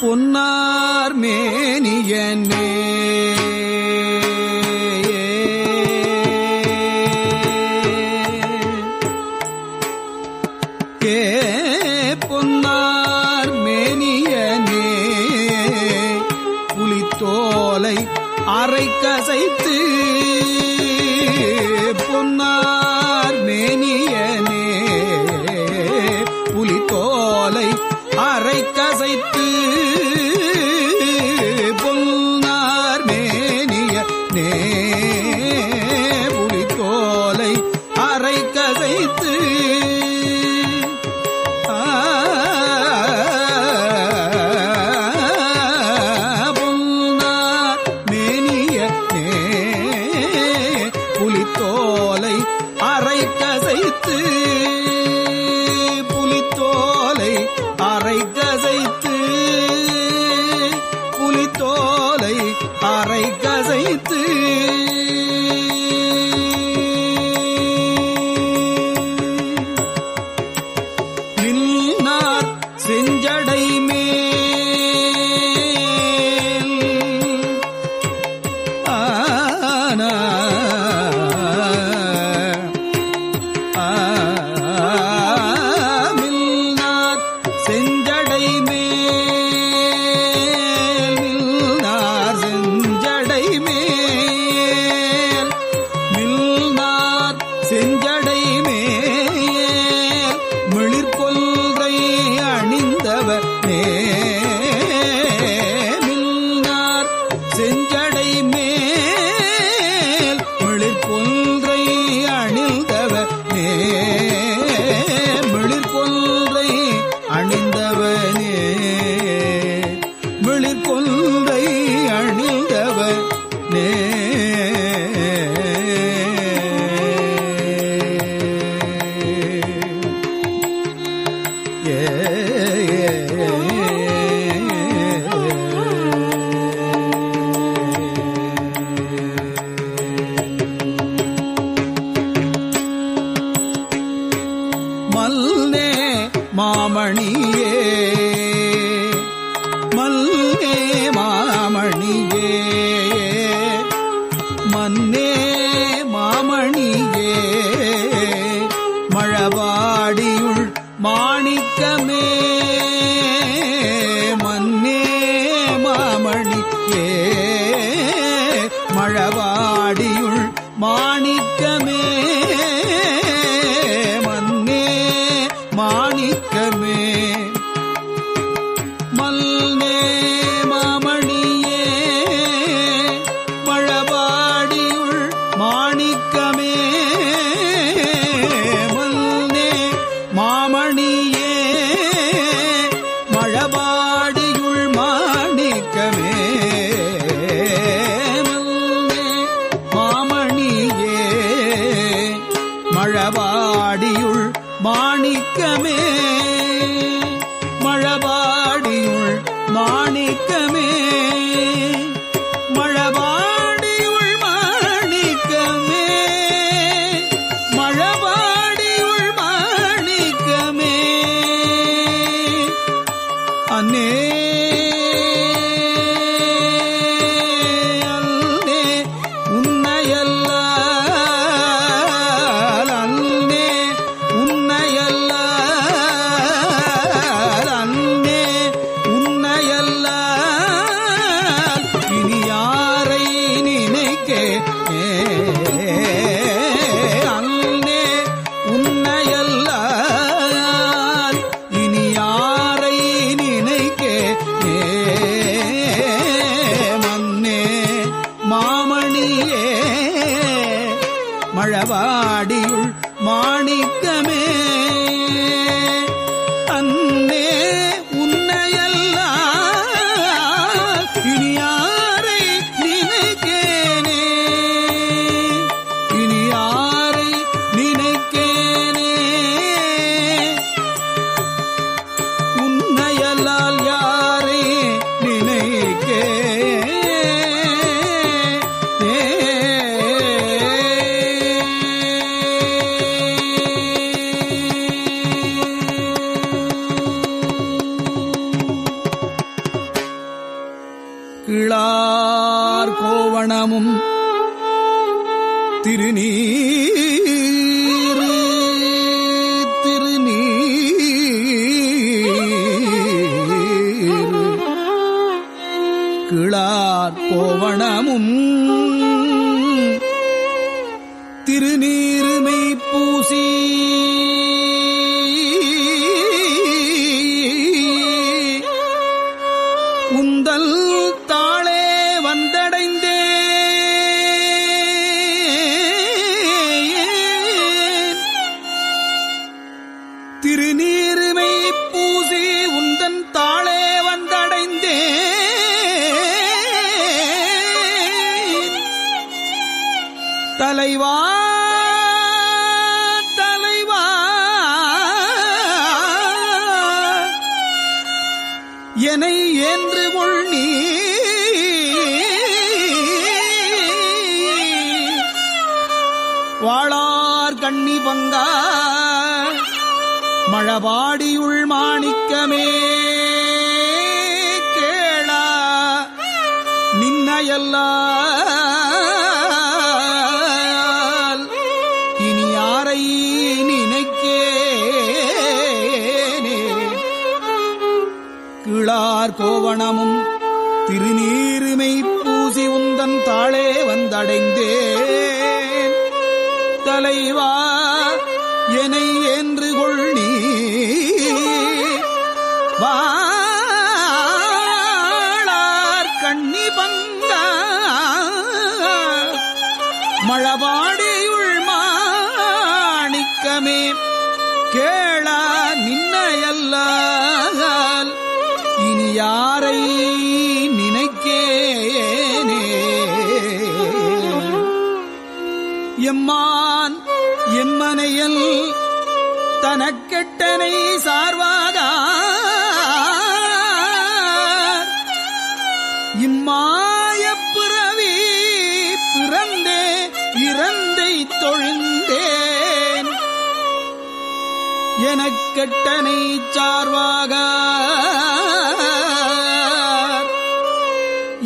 பொன்னார் மேனியனே. கொல் மழவாடியுள் மாணிக்கமே. மாணிக்கமே கோவணமும் திருநீருமை பூசி என்னை என்று கொள் நீ. வாழார் கண்ணி பங்கா. மழபாடியுள் மாணிக்கமே. கேளா. நின்னையல்லால் கிளார் திருநீருமை பூசி உந்தன் தாளே வந்தடைந்தேன். தலைவா என்னை என்று கொள் தனக்கெட்டனை சார்வாக. இம்மாய பிறவி பிறந்தே இறந்தை தொழிந்தேன். எனக்கெட்டனை சார்வாக.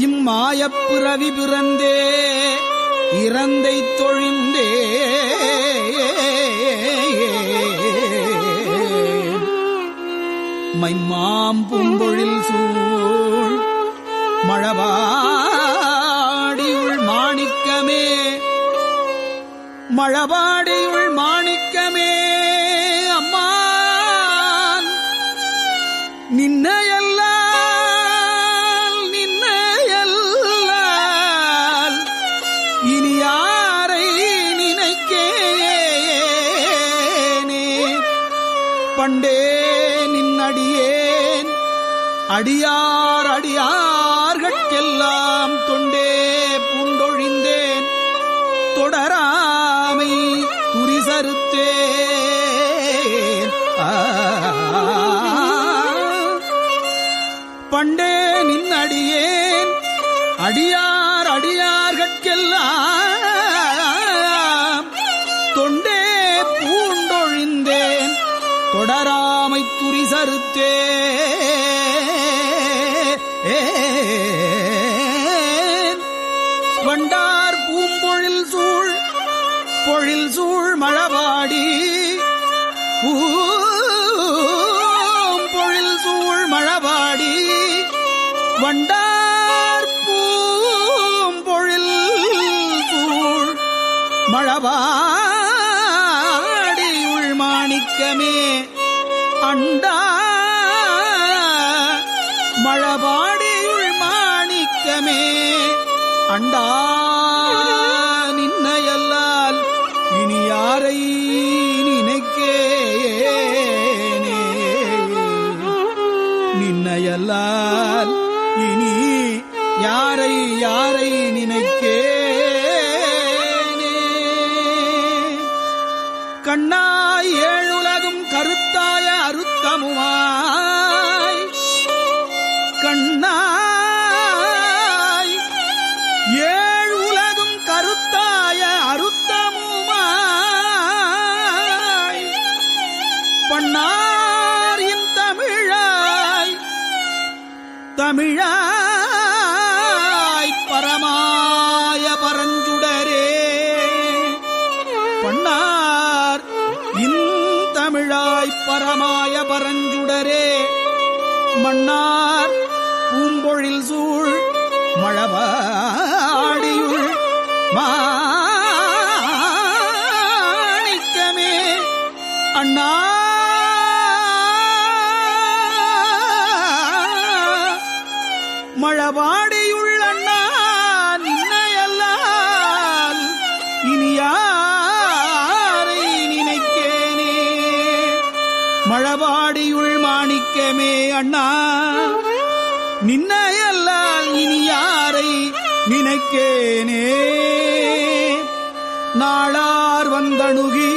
இம்மாய பிறவி பிறந்தே இறந்தை தொழுந்தே மைமாம் பூம்பொழில் சூழ். மழபாடியுள் மாணிக்கமே. மழபாடியுள் மா அடியார் அடியார்கட்கெல்லாம் தொண்டே பூண்டொழிந்தேன். தொடராமை துரிசறுத்தேன். பண்டே நின் அடியேன். அடியார் அடியார்கட்கெல்லாம் தொண்டே பூண்டொழிந்தேன். தொடராமை துரிசறுத்தே ஏ அண்டா நின்னையல்லால் இனி யாரை நினைக்கேனே? நின்னையல்லால் தமிழாய் பரமாய பரஞ்சுடரே. பண்ணார் இந்தமிழாய் பரமாய பரஞ்சுடரே. மன்னார் பூம்பொழில் சூழ் மழவாடியுள் மாணிக்கமே. அண்ணா கண்ணா நின்னையல்லால் இனி யாரை நினைக்கேனே? நாளார் வந்தணுகி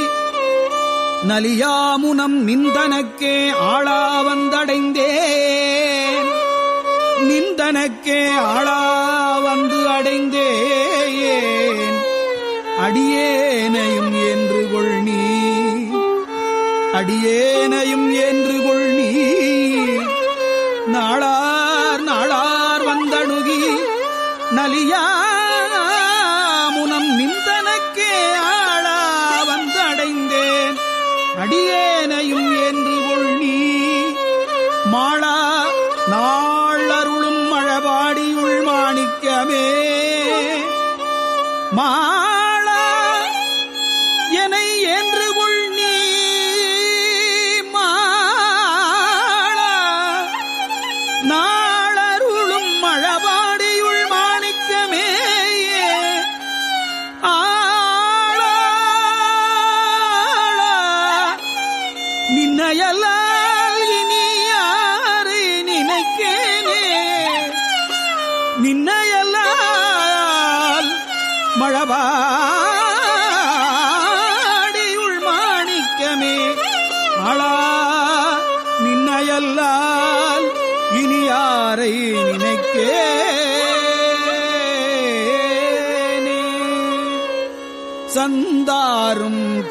நலியாமுனம் நிந்தனக்கே ஆளா வந்தடைந்தேன் நிந்தனக்கே ஆளா வந்து அடைந்தேன் அடியேனையும் என்று கொள் நீ? அடியேனையும் என்று கொள் நீ? நாளார் நாளார் வந்தணுகி நலியா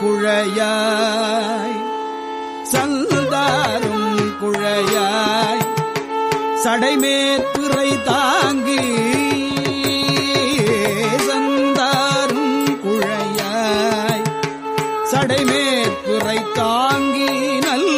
குழையாய். சந்தாரும் குழையாய். சடைமேற்குறை தாங்கி சந்தாரும் குழையாய். சடைமேற்குறை தாங்கி நல்ல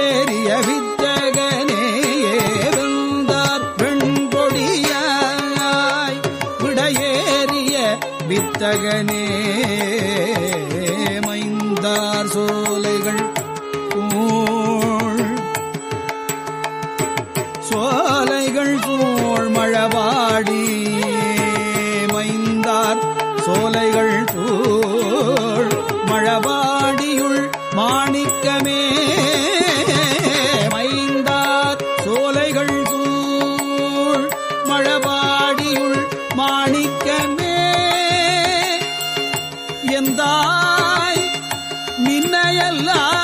ஏறிய வித் எந்தாய்? நின்னையெல்லாம்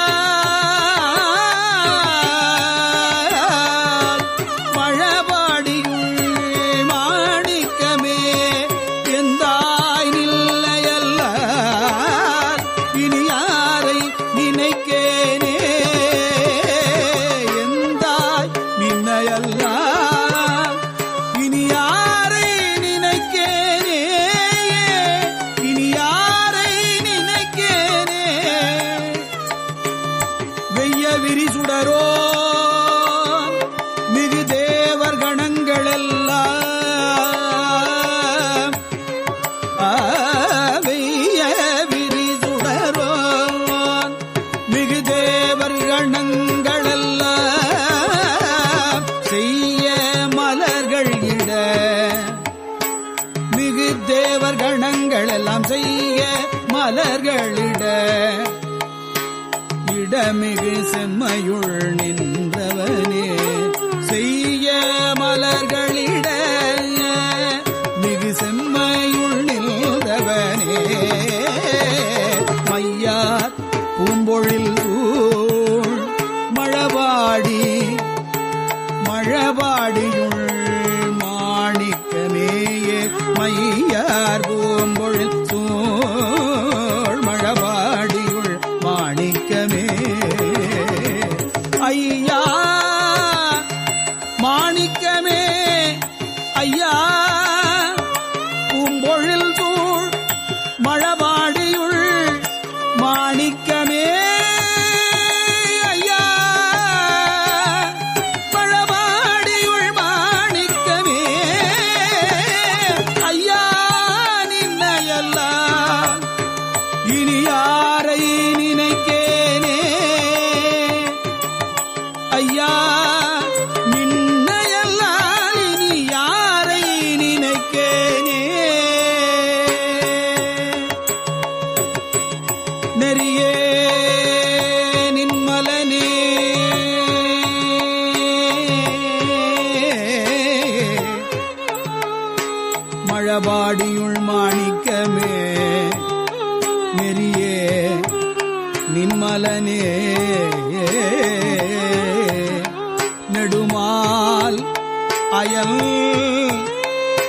your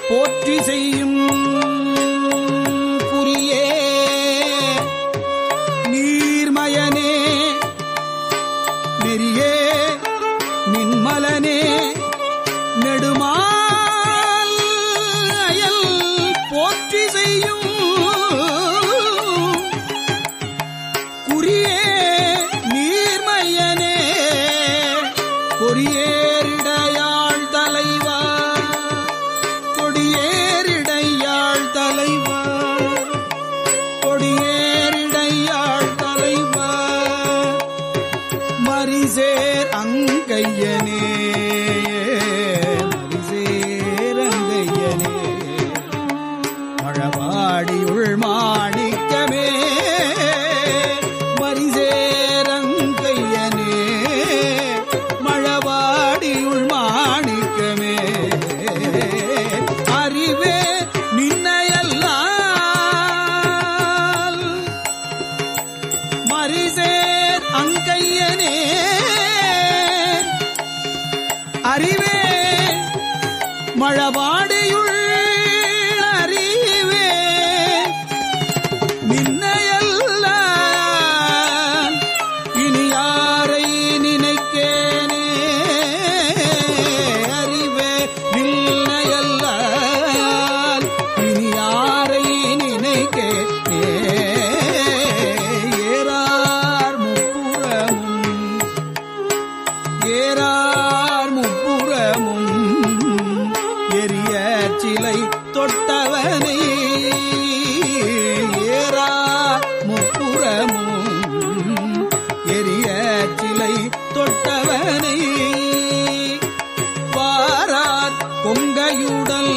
போற்றி செய்யும் மரிசேர் அங்கையனே. பொங்கையுடல்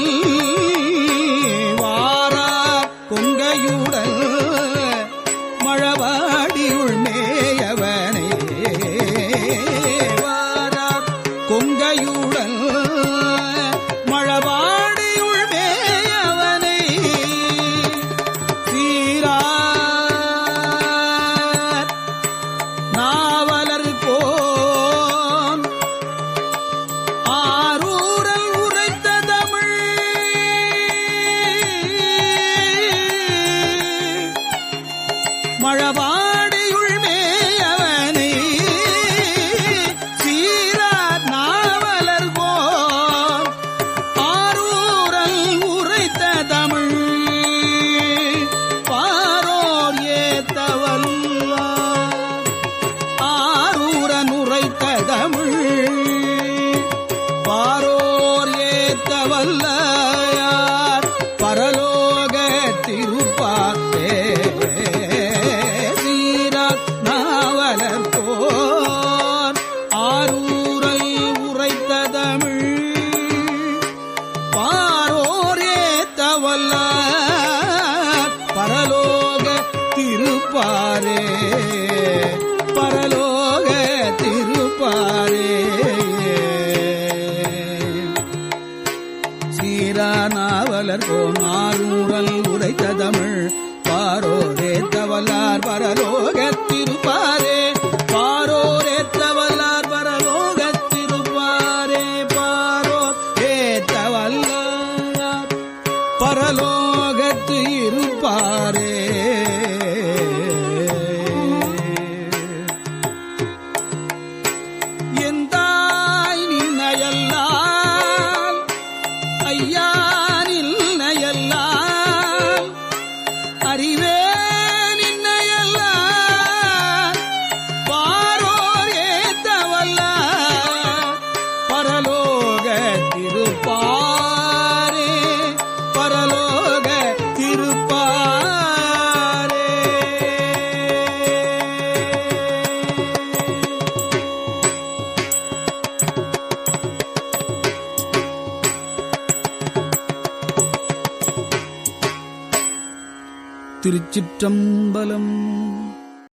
திருச்சிற்றம்பலம்